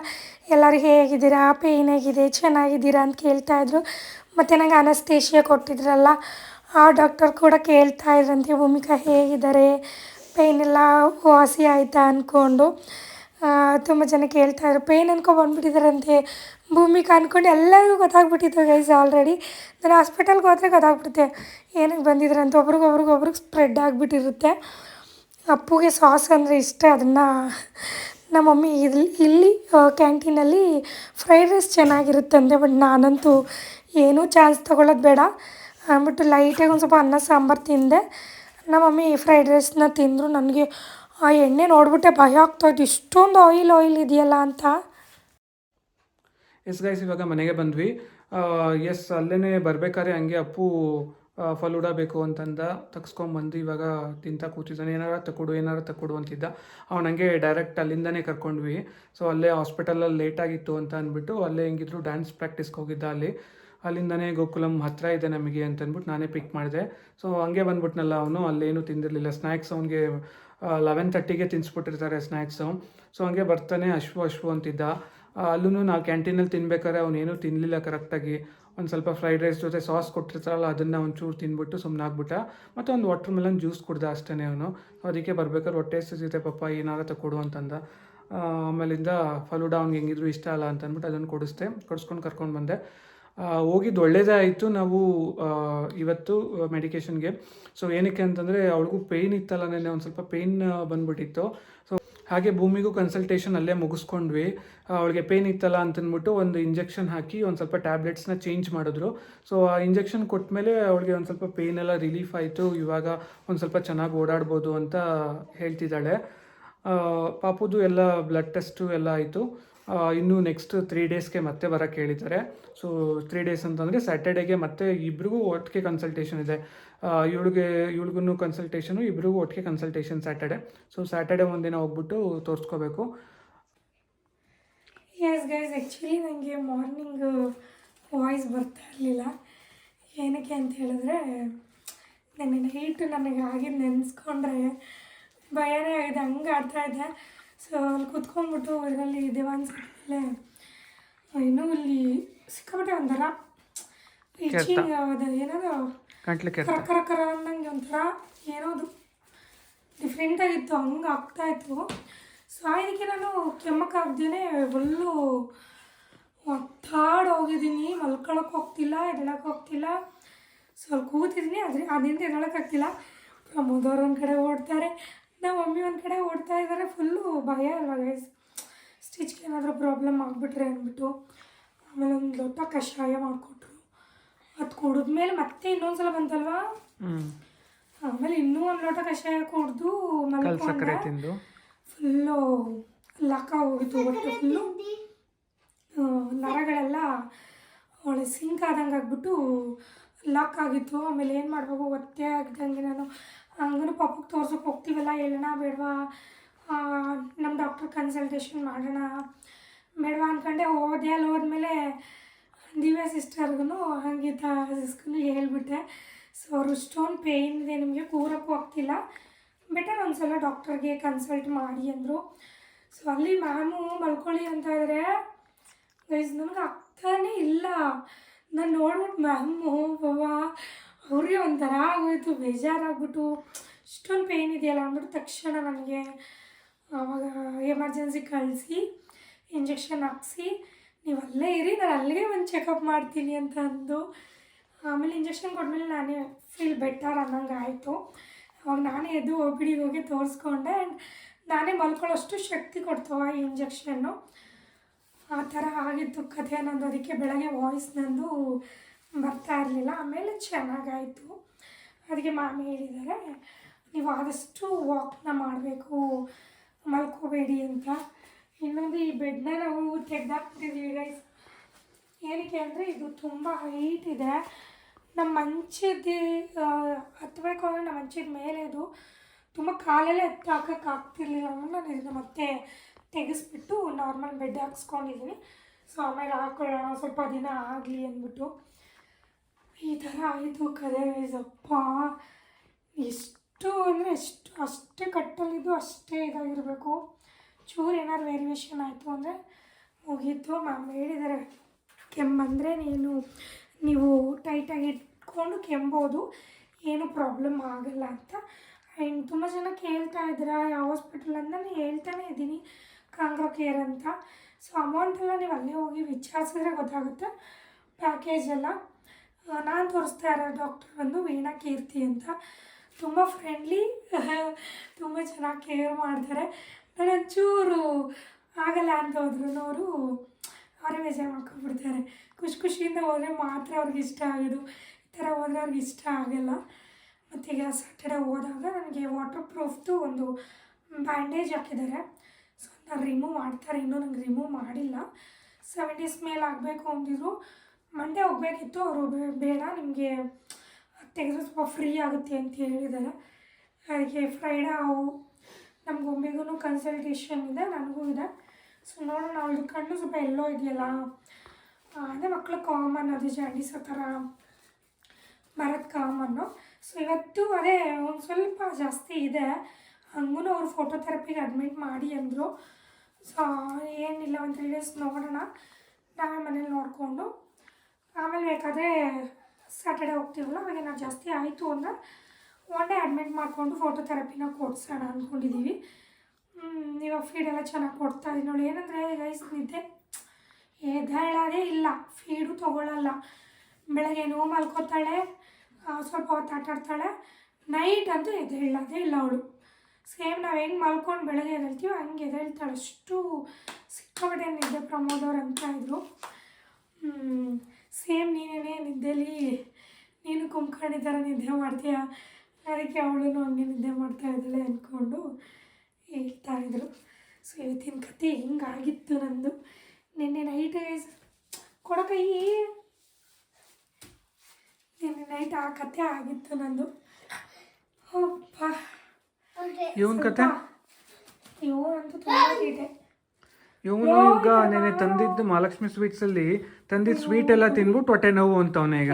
[SPEAKER 4] ಎಲ್ಲರೂ ಹೇಗಿದ್ದೀರಾ? ಪೇಯ್ನ್ ಆಗಿದೆ ಚೆನ್ನಾಗಿದ್ದೀರಾ ಅಂತ ಕೇಳ್ತಾಯಿದ್ರು ಮತ್ತು ನಂಗೆ ಅನಸ್ತೇಶಿಯ ಕೊಟ್ಟಿದ್ರಲ್ಲ, ಆ ಡಾಕ್ಟರ್ ಕೂಡ ಕೇಳ್ತಾ ಇದ್ರಂತೆ, ಭೂಮಿಕಾ ಹೇಗಿದ್ದಾರೆ? ಪೇಯ್ನೆಲ್ಲ ವಾಸಿ ಆಯಿತಾ? ಅಂದ್ಕೊಂಡು. ತುಂಬ ಜನ ಕೇಳ್ತಾಯಿದ್ರು ಪೇನ್ ಅನ್ಕೊ ಬಂದ್ಬಿಟ್ಟಿದಾರಂತೆ. ಭೂಮಿ ಅಂದ್ಕೊಂಡು ಎಲ್ಲರಿಗೂ ಗೊತ್ತಾಗ್ಬಿಟ್ಟಿತ್ತು ಗೈಸ್ ಆಲ್ರೆಡಿ ನಾನು ಹಾಸ್ಪಿಟಲ್ಗೆ ಹೋದ್ರೆ ಗೊತ್ತಾಗ್ಬಿಡುತ್ತೆ. ಏನಕ್ಕೆ ಬಂದಿದ್ರಂತ. ಒಬ್ರಿಗೊಬ್ರಿಗೊಬ್ರಿಗೆ ಸ್ಪ್ರೆಡ್ ಆಗಿಬಿಟ್ಟಿರುತ್ತೆ. ಅಪ್ಪುಗೆ ಸಾಸ್ ಅಂದರೆ ಇಷ್ಟ. ಅದನ್ನು ನಮ್ಮ ಮಮ್ಮಿ ಇಲ್ಲಿ ಇಲ್ಲಿ ಕ್ಯಾಂಟೀನಲ್ಲಿ ಫ್ರೈಡ್ ರೈಸ್ ಚೆನ್ನಾಗಿರುತ್ತಂತೆ ಬಟ್ ನಾನಂತೂ ಏನೂ ಚಾನ್ಸ್ ತೊಗೊಳ್ಳೋದು ಬೇಡ. ಅಂದ್ಬಿಟ್ಟು ಲೈಟಾಗಿ ಒಂದು ಸ್ವಲ್ಪ ಅನ್ನ ಸಾಂಬಾರು ತಿಂದೆ. ನಮ್ಮ ಮಮ್ಮಿ ಫ್ರೈಡ್ ರೈಸ್ನ ತಿಂದರು. ನನಗೆ ಆ ಎಣ್ಣೆ ನೋಡ್ಬಿಟ್ಟೆ ಭಯ ಆಗ್ತಾಯಿತ್ತು ಇಷ್ಟೊಂದು ಆಯಿಲ್ ಆಯಿಲ್ ಇದೆಯಲ್ಲ ಅಂತ.
[SPEAKER 1] ಎಸ್ ಗೈಸ್ ಇವಾಗ ಮನೆಗೆ ಬಂದ್ವಿ. ಎಸ್ ಅಲ್ಲೇ ಬರ್ಬೇಕಾದ್ರೆ ಹಂಗೆ ಅಪ್ಪು ಫಲ್ ಫಲೂಡ ಬೇಕು ಅಂತಂದ ತಗ್ಸ್ಕೊಂಬಂದು ಇವಾಗ ತಿಂತ ಕೂತಿದ್ದಾನೆ. ಏನಾರ ತಕ್ಕೊಡು ಏನಾರ ತಕ್ಕೊಡು ಅಂತಿದ್ದ. ಅವ್ನು ಹಂಗೆ ಡೈರೆಕ್ಟ್ ಅಲ್ಲಿಂದನೇ ಕರ್ಕೊಂಡ್ವಿ. ಸೊ ಅಲ್ಲೇ ಹಾಸ್ಪಿಟಲಲ್ಲಿ ಲೇಟ್ ಆಗಿತ್ತು ಅಂತ ಅಂದ್ಬಿಟ್ಟು ಅಲ್ಲೇ ಹೆಂಗಿದ್ರು ಡ್ಯಾನ್ಸ್ ಪ್ರಾಕ್ಟೀಸ್ಗೆ ಹೋಗಿದ್ದ ಅಲ್ಲಿ. ಅಲ್ಲಿಂದನೇ ಗೋಕುಲಂ ಹತ್ತಿರ ಇದೆ ನಮಗೆ ಅಂತಂದ್ಬಿಟ್ಟು ನಾನೇ ಪಿಕ್ ಮಾಡಿದೆ. ಸೊ ಹಂಗೆ ಬಂದ್ಬಿಟ್ನಲ್ಲ ಅವನು, ಅಲ್ಲೇನು ತಿಂದಿರಲಿಲ್ಲ. ಸ್ನ್ಯಾಕ್ಸ್ ಅವ್ನಿಗೆ ಲೆವೆನ್ ತರ್ಟಿಗೆ ತಿನ್ಸ್ಬಿಟ್ಟಿರ್ತಾರೆ ಸ್ನ್ಯಾಕ್ಸು ಸೊ ಹಂಗೆ ಬರ್ತಾನೆ ಅಶ್ವು ಅಶ್ವು ಅಂತಿದ್ದ. ಅಲ್ಲೂ ನಾವು ಕ್ಯಾಂಟೀನಲ್ಲಿ ತಿನ್ಬೇಕಾದ್ರೆ ಅವನೇನು ತಿನ್ನಲಿಲ್ಲ ಕರೆಕ್ಟಾಗಿ ಒಂದು ಸ್ವಲ್ಪ ಫ್ರೈಡ್ ರೈಸ್ ಜೊತೆ ಸಾಸ್ ಕೊಟ್ಟಿರ್ತಾರಲ್ಲ, ಅದನ್ನು ಒಂಚೂರು ತಿನ್ಬಿಟ್ಟು ಸುಮ್ಮನೆ ಆಗ್ಬಿಟ್ಟ ಮತ್ತು ಒಂದು ವಾಟರ್ ಮೆಲನ್ ಜ್ಯೂಸ್ ಕುಡ್ದ ಅಷ್ಟೇ ಅವನು. ಅದಕ್ಕೆ ಬರ್ಬೇಕಾದ್ರೆ ಹೊಟ್ಟೆ ಸಿಗುತ್ತೆ ಪಪ್ಪ ಏನಾರ ತಗೊಡು ಅಂತಂದ. ಆಮೇಲಿಂದ ಫಲೂಡ ಅವ್ನಿಗೆ ಹೆಂಗಿದ್ರು ಇಷ್ಟ ಅಲ್ಲ ಅಂತ ಅಂದ್ಬಿಟ್ಟು ಅದನ್ನು ಕೊಡಿಸ್ದೆ, ಕೊಡಿಸ್ಕೊಂಡು ಕರ್ಕೊಂಡು ಬಂದೆ. ಹೋಗಿದ್ದು ಒಳ್ಳೇದೇ ಆಯಿತು. ನಾವು ಇವತ್ತು ಮೆಡಿಕೇಷನ್ಗೆ ಸೊ ಏನಕ್ಕೆ ಅಂತಂದರೆ, ಅವಳಿಗೂ ಪೇಯ್ನ್ ಇತ್ತಲ್ಲ ನೆನ್ನೆ, ಒಂದು ಸ್ವಲ್ಪ ಪೇಯ್ನ್ ಬಂದ್ಬಿಟ್ಟಿತ್ತು. ಸೊ ಹಾಗೆ ಭೂಮಿಗೂ ಕನ್ಸಲ್ಟೇಷನ್ ಅಲ್ಲೇ ಮುಗಿಸ್ಕೊಂಡ್ವಿ. ಅವಳಿಗೆ ಪೇಯ್ನ್ ಇತ್ತಲ್ಲ ಅಂತಂದ್ಬಿಟ್ಟು ಒಂದು ಇಂಜೆಕ್ಷನ್ ಹಾಕಿ, ಒಂದು ಸ್ವಲ್ಪ ಟ್ಯಾಬ್ಲೆಟ್ಸ್ನ ಚೇಂಜ್ ಮಾಡಿದ್ರು. ಸೊ ಆ ಇಂಜೆಕ್ಷನ್ ಕೊಟ್ಟಮೇಲೆ ಅವಳಿಗೆ ಒಂದು ಸ್ವಲ್ಪ ಪೇಯ್ನ್ ಎಲ್ಲ ರಿಲೀಫ್ ಆಯಿತು. ಇವಾಗ ಒಂದು ಸ್ವಲ್ಪ ಚೆನ್ನಾಗಿ ಓಡಾಡ್ಬೋದು ಅಂತ ಹೇಳ್ತಿದ್ದಾಳೆ. ಪಾಪುದು ಎಲ್ಲ ಬ್ಲಡ್ ಟೆಸ್ಟು ಎಲ್ಲ ಆಯಿತು. ಇನ್ನು ನೆಕ್ಸ್ಟ್ ತ್ರೀ ಡೇಸ್ಗೆ ಮತ್ತೆ ಬರೋಕ್ಕೆ ಹೇಳಿದ್ದಾರೆ. ಸೊ ತ್ರೀ ಡೇಸ್ ಅಂತಂದರೆ ಸ್ಯಾಟರ್ಡೇಗೆ ಮತ್ತೆ ಇಬ್ರಿಗೂ ಒಟ್ಟಿಗೆ ಕನ್ಸಲ್ಟೇಷನ್ ಇದೆ. ಇವಳಿಗೆ ಇವಳಿಗೂ ಕನ್ಸಲ್ಟೇಷನು ಇಬ್ರಿಗೂ ಒಟ್ಟಿಗೆ ಕನ್ಸಲ್ಟೇಷನ್ ಸ್ಯಾಟರ್ಡೆ ಸೊ ಸ್ಯಾಟರ್ಡೆ ಒಂದಿನ ಹೋಗ್ಬಿಟ್ಟು ತೋರಿಸ್ಕೋಬೇಕು.
[SPEAKER 4] ಎಸ್ ಗೈಸ್ ಆ್ಯಕ್ಚುಲಿ ನನಗೆ ಮಾರ್ನಿಂಗ್ ವಾಯ್ಸ್ ಬರ್ತಾ ಇರಲಿಲ್ಲ. ಏನಕ್ಕೆ ಅಂತ ಹೇಳಿದ್ರೆ, ನೆನ್ನೆ ನೈಟು ನನಗೆ ಆಗಿ ನೆನೆಸ್ಕೊಂಡ್ರೆ ಭಯನೇ ಆಗಿದೆ. ಹಂಗೆ ಆಡ್ತಾ ಸೊ ಅಲ್ಲಿ ಕೂತ್ಕೊಂಡ್ಬಿಟ್ಟು ಇದರಲ್ಲಿ ದೇವಾನ್ ಮೇಲೆ ಇನ್ನೂ ಇಲ್ಲಿ ಸಿಕ್ಕಾಪಟ್ಟೆ ಒಂಥರ ಈಚಿಂಗ್ ಅದು
[SPEAKER 1] ಏನಾದ್ರು
[SPEAKER 4] ಕರ ಕರ ಕರ ಅಂದಂಗೆ ಒಂಥರ ಏನೋದು ಡಿಫ್ರೆಂಟಾಗಿತ್ತು ಹಂಗೆ ಆಗ್ತಾಯಿತ್ತು ಸೊ ಇದಕ್ಕೆ ನಾನು ಕೆಮ್ಮಕ್ಕಾಗ್ದೇ ಫುಲ್ಲು ಒತ್ತಾಡ್ ಹೋಗಿದ್ದೀನಿ ಮಲ್ಕೊಳಕ್ಕೆ ಹೋಗ್ತಿಲ್ಲ ಎದಳಕ್ಕೆ ಹೋಗ್ತಿಲ್ಲ. ಸ್ವಲ್ಪ ಕೂತಿದ್ದೀನಿ ಆದರೆ ಅದರಿಂದ ಎದಳಕ್ಕಾಗ್ತಿಲ್ಲ ಪ್ರಮೋದ್ ಅವ್ರು ಒಂದು ಕಡೆ ಓಡ್ತಾರೆ. ನಮ್ಮ ಮಮ್ಮಿ ಒಂದು ಕಡೆ ಓಡ್ತಾ ಇದ್ದಾರೆ ಫುಲ್ಲು ಭಯ ಅಲ್ವಾ ಗೈಸ್ ಸ್ಟಿಚ್ಗೆ ಏನಾದರೂ ಪ್ರಾಬ್ಲಮ್ ಆಗಿಬಿಟ್ರೆ ಅಂದ್ಬಿಟ್ಟು ಆಮೇಲೆ ಒಂದು ಲೋಟ ಕಷಾಯ ಮಾಡಿಕೊಟ್ರು. ಅದು ಕುಡಿದ್ಮೇಲೆ ಮತ್ತೆ ಇನ್ನೊಂದು ಸಲ ಬಂತಲ್ವಾ ಆಮೇಲೆ ಇನ್ನೂ ಒಂದು ಲೋಟ ಕಷಾಯ ಕುಡಿದು ಮಲ್ಕೊಂಡೆ.
[SPEAKER 1] ತಿಂದು.
[SPEAKER 4] ಫುಲ್ಲು ಲಕ ಹೋಗಿತ್ತು ಹೊಟ್ಟೆ ಫುಲ್ಲು ನರಗಳೆಲ್ಲ ಒಳ್ಳೆ ಸಿಂಕ್ ಆದಂಗೆ ಆಗ್ಬಿಟ್ಟು ಲಾಕ್ ಆಗಿತ್ತು. ಆಮೇಲೆ ಏನು ಮಾಡಬೇಕು? ಒತ್ತೆ ಆಗ್ದಂಗೆ ನಾನು ಹಂಗೂ ಪಾಪಕ್ಕೆ ತೋರ್ಸೋಕೆ ಹೋಗ್ತೀವಲ್ಲ, ಹೇಳೋಣ ಬೇಡವಾ? ನಮ್ಮ ಡಾಕ್ಟರ್ ಕನ್ಸಲ್ಟೇಷನ್ ಮಾಡೋಣ. ಬೇಡವಾ ಅಂದ್ಕೊಂಡೆ ಹೋದೆ, ಅಲ್ಲಿ ಹೋದ್ಮೇಲೆ ದಿವ್ಯಾ ಸಿಸ್ಟರ್ಗೂ ಹಂಗಿತ ಸಿಸ್ಗೂ ಹೇಳ್ಬಿಟ್ಟೆ. ಸೊ ಅವರು ಇಷ್ಟೊಂದು ಪೇಯ್ನ್ ಇದೆ, ನಿಮಗೆ ಕೂರಕ್ಕೂ ಆಗ್ತಿಲ್ಲ. ಬೆಟರ್ ಒಂದ್ಸಲ ಡಾಕ್ಟರ್ಗೆ ಕನ್ಸಲ್ಟ್ ಮಾಡಿ ಅಂದರು. ಸೊ ಅಲ್ಲಿ ಮ್ಯಾಮು ಮಲ್ಕೊಳ್ಳಿ ಅಂತ ಇದ್ರೆ ಗೈಸ್ ನನಗೆ ಆಗ್ತಾನೇ ಇಲ್ಲ. ನಾನು ನೋಡ್ಬಿಟ್ಟು ಮ್ಯಾಮು ಬಾಬಾ ಅವ್ರಿಗೆ ಒಂಥರ ಆಗೋಯಿತು, ಬೇಜಾರಾಗ್ಬಿಟ್ಟು, ಇಷ್ಟೊಂದು ಪೇಯ್ನ್ ಇದೆಯಲ್ಲ ಅಂದ್ಬಿಟ್ಟು ತಕ್ಷಣ ನನಗೆ ಅವಾಗ ಎಮರ್ಜೆನ್ಸಿ ಕಳಿಸಿ ಇಂಜೆಕ್ಷನ್ ಹಾಕ್ಸಿ, ನೀವು ಅಲ್ಲೇ ಇರಿ, ನಾನು ಅಲ್ಲಿಗೆ ಒಂದು ಚೆಕಪ್ ಮಾಡ್ತೀನಿ ಅಂತ ಅಂದು, ಆಮೇಲೆ ಇಂಜೆಕ್ಷನ್ ಕೊಟ್ಟಮೇಲೆ ನಾನೇ ಫೀಲ್ ಬೆಟರ್ ಅನ್ನಂಗೆ ಆಯಿತು. ಅವಾಗ ನಾನೇ ಎದ್ದು ಒ ಹೋಗಿ ತೋರಿಸ್ಕೊಂಡೆ ಆ್ಯಂಡ್ ನಾನೇ ಮಲ್ಕೊಳ್ಳೋಷ್ಟು ಶಕ್ತಿ ಕೊಡ್ತವ ಈ ಇಂಜೆಕ್ಷನ್ನು ಆ ಥರ ಆಗಿತ್ತು ಕಥೆ ನಂದು ಅದಕ್ಕೆ ಬೆಳಗ್ಗೆ ವಾಯ್ಸ್ ನಂದು ಬರ್ತಾ ಇರಲಿಲ್ಲ. ಆಮೇಲೆ ಚೆನ್ನಾಗಾಯಿತು. ಅದಕ್ಕೆ ಮಾಮಿ ಹೇಳಿದ್ದಾರೆ, ನೀವು ಆದಷ್ಟು ವಾಕ್ನ ಮಾಡಬೇಕು. ಮಲ್ಕೋಬೇಡಿ ಅಂತ. ಇನ್ನೊಂದು ಈ ಬೆಡ್ನ ನಾವು ತೆಗೆದಾಕ್ಬಿಟ್ಟಿದ್ದೀವಿ ಗೈಸ್ ಏನಕ್ಕೆ ಅಂದರೆ ಇದು ತುಂಬ ಹೈಟ್ ಇದೆ. ನಮ್ಮ ಮಂಚದ ಹತ್ತಬೇಕು ಅಂದರೆ ನಮ್ಮ ಮಂಚದ ಮೇಲೆ ಇದು ತುಂಬ ಕಾಲೆಲ್ಲ ಆಗ್ತಿರ್ಲಿಲ್ಲ ನಾನು ಇದನ್ನು ಮತ್ತೆ ತೆಗೆಸ್ಬಿಟ್ಟು ನಾರ್ಮಲ್ ಬೆಡ್ ಹಾಕ್ಸ್ಕೊಂಡಿದ್ದೀನಿ. ಸೊ ಆಮೇಲೆ ಹಾಕೊಳ್ಳೋಣ, ಸ್ವಲ್ಪ ದಿನ ಆಗಲಿ ಅಂದ್ಬಿಟ್ಟು. ಈ ಥರ ಆಯಿತು ಕದೆ ಅಪ್ಪ ಎಷ್ಟು ಅಂದರೆ ಎಷ್ಟು, ಅಷ್ಟೇ ಕಟ್ಟಲಿದ್ದು ಅಷ್ಟೇ ಇದಾಗಿರಬೇಕು. ಚೂರು ಏನಾದ್ರು ವೇರಿಯೇಷನ್ ಆಯಿತು ಅಂದರೆ ಮುಗೀತು. ಮ್ಯಾಮ್ ಹೇಳಿದ್ದಾರೆ ಕೆಮ್ಮಂದರೆ ನೀನು, ನೀವು ಟೈಟಾಗಿ ಇಟ್ಕೊಂಡು ಕೆಮ್ಬೋದು, ಏನು ಪ್ರಾಬ್ಲಮ್ ಆಗಲ್ಲ ಅಂತ. ಆ್ಯಂಡ್ ತುಂಬ ಜನ ಕೇಳ್ತಾ ಇದ್ದೀರಾ ಯಾವ ಹಾಸ್ಪಿಟಲ್ ಅಂತ ನಾನು ಹೇಳ್ತಾನೆ ಇದ್ದೀನಿ, ಕಾಂಗ್ರೋ ಕೇರ್ ಅಂತ. ಸೊ ಅಮೌಂಟೆಲ್ಲ ನೀವು ಅಲ್ಲೇ ಹೋಗಿ ವಿಚಾರಿಸಿದ್ರೆ ಗೊತ್ತಾಗುತ್ತೆ ಪ್ಯಾಕೇಜ್ ಎಲ್ಲ. ನಾನು ತೋರಿಸ್ತಾ ಇರೋ ಡಾಕ್ಟರ್ ಬಂದು ವೀಣಾ ಕೀರ್ತಿ ಅಂತ. ತುಂಬ ಫ್ರೆಂಡ್ಲಿ ತುಂಬ ಚೆನ್ನಾಗಿ ಕೇರ್ ಮಾಡ್ತಾರೆ. ನಾನು ಒಂಚೂರು ಆಗಲ್ಲ ಅಂತ ಹೋದ್ರು ಅವರು ಅವರೇ ಬೇಜಾರು ಮಾಡ್ಕೊಂಡ್ಬಿಡ್ತಾರೆ. ಖುಷಿ ಖುಷಿಯಿಂದ ಹೋದರೆ ಮಾತ್ರ ಅವ್ರಿಗೆ ಇಷ್ಟ ಆಗೋದು. ಈ ಥರ ಹೋದರೆ ಅವ್ರಿಗೆ ಇಷ್ಟ ಆಗಲ್ಲ. ಮತ್ತು ಈಗ ಸ್ಯಾಟರ್ಡೆ ಹೋದಾಗ ನನಗೆ ವಾಟರ್ ಪ್ರೂಫ್ದು ಒಂದು ಬ್ಯಾಂಡೇಜ್ ಹಾಕಿದ್ದಾರೆ. ಸೊ ನಾನು ರಿಮೂವ್ ಮಾಡ್ತಾರೆ. ಇನ್ನೂ ನಂಗೆ ರಿಮೂವ್ ಮಾಡಿಲ್ಲ. ಸೆವೆನ್ ಡೇಸ್ ಮೇಲೆ ಆಗಬೇಕು ಅಂದಿದ್ರು. ಮಂಡೇ ಹೋಗಬೇಕಿತ್ತು, ಅವರು ಬೇಡ, ನಿಮಗೆ ತೆಗೆದು ಸ್ವಲ್ಪ ಫ್ರೀ ಆಗುತ್ತೆ ಅಂತ ಹೇಳಿದ್ದಾರೆ. ಅದಕ್ಕೆ ಫ್ರೈಡೇ ಅವು ನಮ್ಮ ಗೊಂಬೆಗೂ ಕನ್ಸಲ್ಟೇಷನ್ ಇದೆ, ನನಗೂ ಇದೆ. ಸೊ ನೋಡೋಣ, ಅವಳದು ಕಣ್ಣು ಸ್ವಲ್ಪ ಎಲ್ಲೋ ಇದೆಯಲ್ಲ. ಅದೇ ಮಕ್ಕಳು ಕಾಮನ್ ಅದು ಜಾಂಡೀಸ್ ಥರ ಬರೋದು ಕಾಮನ್ನು ಸೊ ಇವತ್ತು ಅದೇ ಒಂದು ಸ್ವಲ್ಪ ಜಾಸ್ತಿ ಇದೆ. ಹಂಗೂ ಅವ್ರು ಫೋಟೋಥೆರಪಿಗೆ ಅಡ್ಮಿಟ್ ಮಾಡಿ ಅಂದರು. ಸೊ ಏನಿಲ್ಲ, ಒಂದು ತ್ರೀ ಡೇಸ್ ನೋಡೋಣ. ನಾವೇ ಮನೇಲಿ ನೋಡಿಕೊಂಡು ಆಮೇಲೆ ಬೇಕಾದರೆ ಸ್ಯಾಟರ್ಡೆ ಹೋಗ್ತೀವಲ್ಲ ಅವಾಗ ನಾವು ಜಾಸ್ತಿ ಆಯಿತು ಅಂದರೆ ಒನ್ ಡೇ ಅಡ್ಮಿಟ್ ಮಾಡಿಕೊಂಡು ಫೋಟೋ ಥೆರಪಿನ ಕೊಡ್ಸೋಣ ಅಂದ್ಕೊಂಡಿದ್ದೀವಿ ಇವಾಗ ಫೀಡೆಲ್ಲ ಚೆನ್ನಾಗಿ ಕೊಡ್ತಾ ಇದ್ದೀನಿ ನೋಡಿ. ಏನಂದರೆ ಗೈಸ್ ನಿದ್ದೆ ಎದ್ದೇಳೋದೇ ಇಲ್ಲ. ಫೀಡು ತೊಗೊಳ್ಳಲ್ಲ ಬೆಳಗ್ಗೆ ನೋವು ಮಲ್ಕೋತಾಳೆ ಸ್ವಲ್ಪ ಹೊತ್ತು ಆಟಾಡ್ತಾಳೆ ನೈಟ್ ಅಂತೂ ಎದ್ದೇಳೋದೇ ಇಲ್ಲ ಅವಳು. ಸೇಮ್ ನಾವು ಹೆಂಗೆ ಮಲ್ಕೊಂಡು ಬೆಳಗ್ಗೆ ಎದ್ದೇಳ್ತೀವೋ ಹಂಗೆ ಎದ್ದೇಳ್ತಾಳೆ. ಅಷ್ಟು ಸಿಕ್ಕಾಪಟ್ಟೆ ನಿದ್ದೆ ಪ್ರಮೋದವ್ರು ಅಂತ ಇದ್ರು. ಸೇಮ್ ನೀನೇನೇ ನಿದ್ದೆಲಿ ನೀನು ಕುಂಬ್ಕೊಂಡು ಥರ ನಿದ್ದೆ ಮಾಡ್ತೀಯ? ಅದಕ್ಕೆ ಅವಳು ಹಂಗೆ ನಿದ್ದೆ ಮಾಡ್ತಾ ಇದ್ದಾಳೆ ಅಂದ್ಕೊಂಡು ಹೇಳ್ತಾ ಇದ್ರು. ಸೊ ಇವತ್ತಿನ ಕತೆ ಹಿಂಗಾಗಿತ್ತು ನಂದು. ನಿನ್ನೆ ನೈಟ್ ಕೊಡಕೈ! ನಿನ್ನೆ ನೈಟ್ ಆ ಕತೆ ಆಗಿತ್ತು ನಂದು. ಅಪ್ಪ
[SPEAKER 1] ಇವನ್ ಕತೆ?
[SPEAKER 4] ಅಂತೂ ತುಂಬ
[SPEAKER 1] ಇವನು ಈಗ ನೆನೆ ತಂದಿದ್ದು ಮಹಾಲಕ್ಷ್ಮಿ ಸ್ವೀಟ್ಸ್ ಅಲ್ಲಿ ತಂದಿದ್ದು ಸ್ವೀಟ್ ಎಲ್ಲ ತಿನ್ಬಿಟ್ಟು ಹೊಟ್ಟೆ ನೋವು ಅಂತವನೇ ಈಗ.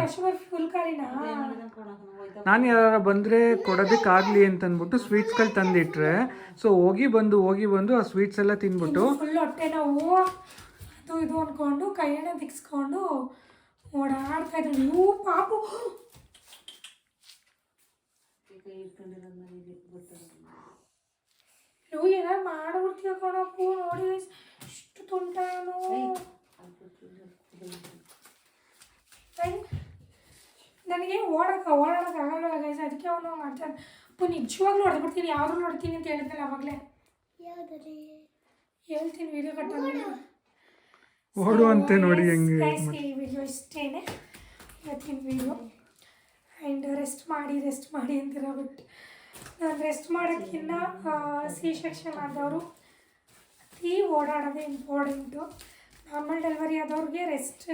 [SPEAKER 1] ನಾನು ಯಾರ ಬಂದ್ರೆ ಕೊಡೋದಕ್ಕಾಗಲಿ ಅಂತ ಅಂದ್ಬಿಟ್ಟು ಸ್ವೀಟ್ಸ್ಗಳು ತಂದಿಟ್ರೆ. ಸೊ ಹೋಗಿ ಬಂದು ಹೋಗಿ ಬಂದು ಆ ಸ್ವೀಟ್ಸ್ ಎಲ್ಲ ತಿನ್ಬಿಟ್ಟು.
[SPEAKER 4] ಫುಲ್ ಹೊಟ್ಟೆ ನೋವು. ಅದು ಇದು ಅಂದ್ಕೊಂಡು ಕೈಯನ್ನ ದಿಕ್ಸ್ಕೊಂಡು ಓಡಾಡ್ತಾ ಇದ್ರು ನೀವು ಪಾಪು. ನೀವು ಏನಾರು ಮಾಡ್ಬಿಡ್ತೀವಿ ಕಣಪ್ಪು ನೋಡಿ. ಇಷ್ಟು ತುಂಟಾನು ನನಗೆ ಓಡಕ್ಕೆ ಓಡಾಡಕ್ಕೆ ಆಗಲ್ಲ ಗೈಸ್ ಅದಕ್ಕೆ ಅವನು ಮಾಡ್ತಾನೆ ಅಪ್ಪು ನಿಜವಾಗ್ಲೂ ಹೊಡೆದ್ಬಿಡ್ತೀನಿ ಯಾರು ನೋಡ್ತೀನಿ ಅಂತ ಹೇಳಿದ್ನಲ್ಲ ಅವಾಗಲೇ ಹೇಳ್ತೀನಿ ವಿಡಿಯೋ ಕಟ್
[SPEAKER 1] ಓಡುವಂತೆ ನೋಡಿ ಹೆಂಗೆ
[SPEAKER 4] ಈ ವಿಡಿಯೋ ಇಷ್ಟೇನೆ ಇವತ್ತಿನ ವಿಡಿಯೋ ಆ್ಯಂಡ್ ರೆಸ್ಟ್ ಮಾಡಿ ರೆಸ್ಟ್ ಮಾಡಿ ಅಂತೀರ ಬಟ್ ನಾನು ರೆಸ್ಟ್ ಮಾಡೋಕ್ಕಿಂತ ಸಿ ಸೆಕ್ಷನ್ ಆದವರು ಅತಿ ಓಡಾಡೋದೇ ಇಂಪಾರ್ಟೆಂಟು. ನಾರ್ಮಲ್ ಡೆಲಿವರಿ ಆದವ್ರಿಗೆ ರೆಸ್ಟ್,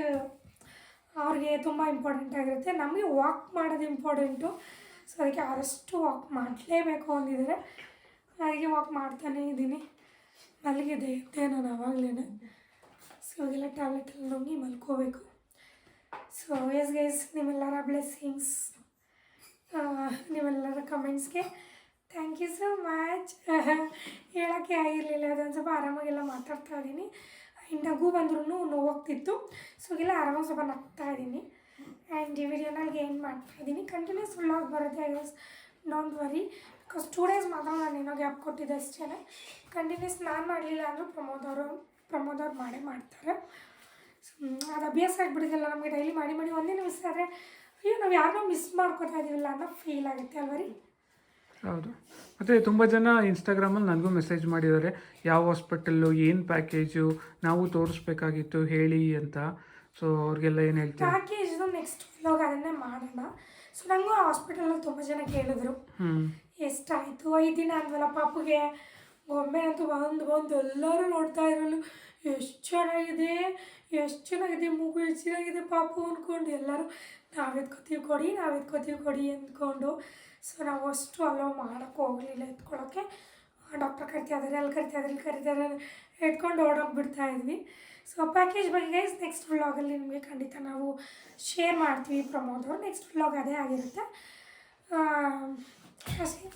[SPEAKER 4] ಅವ್ರಿಗೆ ತುಂಬ ಇಂಪಾರ್ಟೆಂಟ್ ಆಗಿರುತ್ತೆ. ನಮಗೆ ವಾಕ್ ಮಾಡೋದು ಇಂಪಾರ್ಟೆಂಟು. ಸೊ ಅದಕ್ಕೆ ಆದಷ್ಟು ವಾಕ್ ಮಾಡಲೇಬೇಕು ಅಂದಿದ್ದಾರೆ. ಅದಕ್ಕೆ ವಾಕ್ ಮಾಡ್ತಾನೇ ಇದ್ದೀನಿ. ಮಲಗಿದೆ ಇದ್ದೆ ನಾನು ಆವಾಗಲೇ ಸೊ ಇವಾಗೆಲ್ಲ ಟ್ಯಾಬ್ಲೆಟಲ್ಲಿ ನುಂಗಿ ಮಲ್ಕೋಬೇಕು. ಸೊ ಎಸ್ ಗೈಸ್ ನಿಮ್ಮೆಲ್ಲರ ಬ್ಲೆಸ್ಸಿಂಗ್ಸ್ ನಿಮ್ಮೆಲ್ಲರ ಕಮೆಂಟ್ಸ್ಗೆ ಥ್ಯಾಂಕ್ ಯು ಸೊ ಮಚ್ ಹೇಳೋಕ್ಕೆ ಆಗಿರಲಿಲ್ಲ, ಅದೊಂದು ಸ್ವಲ್ಪ ಆರಾಮಾಗೆಲ್ಲ ಮಾತಾಡ್ತಾ ಇದ್ದೀನಿ. ಆ್ಯಂಡ್ ನಗು ಬಂದ್ರೂ ನೋವಾಗ್ತಿತ್ತು. ಸೊ ಎಲ್ಲ ಆರಾಮಾಗಿ ಸ್ವಲ್ಪ ನಗ್ತಾ ಇದ್ದೀನಿ. ಆ್ಯಂಡ್ ಈ ವಿಡಿಯೋನಲ್ಲಿ ಏನು ಮಾಡ್ತಾ ಇದ್ದೀನಿ. ಕಂಟಿನ್ಯೂಸ್ ವ್ಲಾಗ್ ಬರುತ್ತೆ I was don't worry because two days ಮಾತ್ರ ನಾನು ಏನೋ ಗ್ಯಾಪ್ ಕೊಟ್ಟಿದ್ದೆ ಅಷ್ಟೇ ಕಂಟಿನ್ಯೂಸ್ ನಾನು ಮಾಡಲಿಲ್ಲ ಅಂದರೂ ಪ್ರಮೋದ್ ಅವರು, ಪ್ರಮೋದ್ ಅವ್ರು ಮಾಡೇ ಮಾಡ್ತಾರೆ. ಅದು ಅಭ್ಯಾಸ ಆಗಿಬಿಡುತ್ತಲ್ಲ ನಮಗೆ ಡೈಲಿ ಮಾಡಿ ಮಾಡಿ ಒಂದೇ ಮಿಸ್ ಆದರೆ, ಅಯ್ಯೋ, ನಾವು ಯಾರನ್ನೋ ಮಿಸ್ ಮಾಡ್ಕೋತಾ ಇದ್ದೀವಲ್ಲ ಅನ್ನೋ ಫೀಲ್ ಆಗುತ್ತೆ, ಅಲ್ವ ರೀ?
[SPEAKER 1] ಹೌದು. ಮತ್ತು ತುಂಬ ಜನ ಇನ್ಸ್ಟಾಗ್ರಾಮಲ್ಲಿ ನನಗೂ ಮೆಸೇಜ್ ಮಾಡಿದ್ದಾರೆ ಯಾವ ಹಾಸ್ಪಿಟಲ್ಲು ಏನು ಪ್ಯಾಕೇಜು ನಾವು ತೋರಿಸ್ಬೇಕಾಗಿತ್ತು ಹೇಳಿ ಅಂತ. ಸೊ ಅವ್ರಿಗೆಲ್ಲ ಏನು ಹೇಳ್ತೀವಿ
[SPEAKER 4] ಪ್ಯಾಕೇಜ್ದು ನೆಕ್ಸ್ಟ್ ವ್ಲಾಗ್ ಅದನ್ನೇ ಮಾಡೋಣ. ಸೊ ನನಗೂ ಹಾಸ್ಪಿಟಲಲ್ಲಿ ತುಂಬ ಜನ ಕೇಳಿದ್ರು. ಎಷ್ಟಾಯಿತು? ಐದು ದಿನ ಅಂದ್ವಲ್ಲ ಪಾಪುಗೆ ಒಮ್ಮೆ ಅಂತೂ ಬಂದು ಬಂದು ಎಲ್ಲರೂ ನೋಡ್ತಾ ಇರಲು ಎಷ್ಟು ಚೆನ್ನಾಗಿದೆ ಎಷ್ಟು ಚೆನ್ನಾಗಿದೆ ಮೂಗು ಎಷ್ಟು ಚೆನ್ನಾಗಿದೆ ಪಾಪು ಅಂದ್ಕೊಂಡು ಎಲ್ಲರೂ ನಾವು ಎತ್ಕೋತೀವಿ ಕೊಡಿ ನಾವು ಎತ್ಕೋತೀವಿ ಕೊಡಿ ಅಂದ್ಕೊಂಡು ಸೊ ನಾವು ಅಷ್ಟು ಅಲೋ ಮಾಡೋಕ್ಕೆ ಹೋಗಲಿಲ್ಲ. ಎತ್ಕೊಳ್ಳೋಕ್ಕೆ ಡಾಕ್ಟರ್ ಕರಿತಾ ಇದ್ದಾರೆ ಅಲ್ಲಿ ಕರಿತಾಯಿದ್ರೆ ಇಲ್ಲಿ ಕರಿತಾ ಇದ್ದಾರೆ ಎತ್ಕೊಂಡು ಓಡೋಗ್ಬಿಡ್ತಾ ಇದ್ವಿ. ಸೊ ಪ್ಯಾಕೇಜ್ ಬಗ್ಗೆ ನೆಕ್ಸ್ಟ್ ವ್ಲಾಗಲ್ಲಿ ನಿಮಗೆ ಖಂಡಿತ ನಾವು ಶೇರ್ ಮಾಡ್ತೀವಿ. ಪ್ರಮೋದ್ ನೆಕ್ಸ್ಟ್ ವ್ಲಾಗ್ ಅದೇ ಆಗಿರುತ್ತೆ. ಅಷ್ಟೇ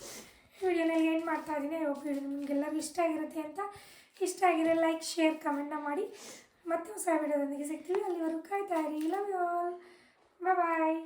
[SPEAKER 4] ವಿಡಿಯೋನಲ್ಲಿ ಏನು ಮಾಡ್ತಾ ಇದ್ದೀನಿ. ವಿಡಿಯೋ ನಿಮಗೆಲ್ಲರೂ ಇಷ್ಟ ಆಗಿರುತ್ತೆ ಅಂತ. ಇಷ್ಟ ಆಗಿರೋ ಲೈಕ್ ಶೇರ್ ಕಮೆಂಟ್ನ ಮಾಡಿ. ಮತ್ತೆ ಹೊಸ ವಿಡಿಯೋದೊಂದಿಗೆ ಸಿಗ್ತೀವಿ. ಅಲ್ಲಿವರೆಗೂ ಕಾಯ್ತಾ ಇರಿ. Love you all bye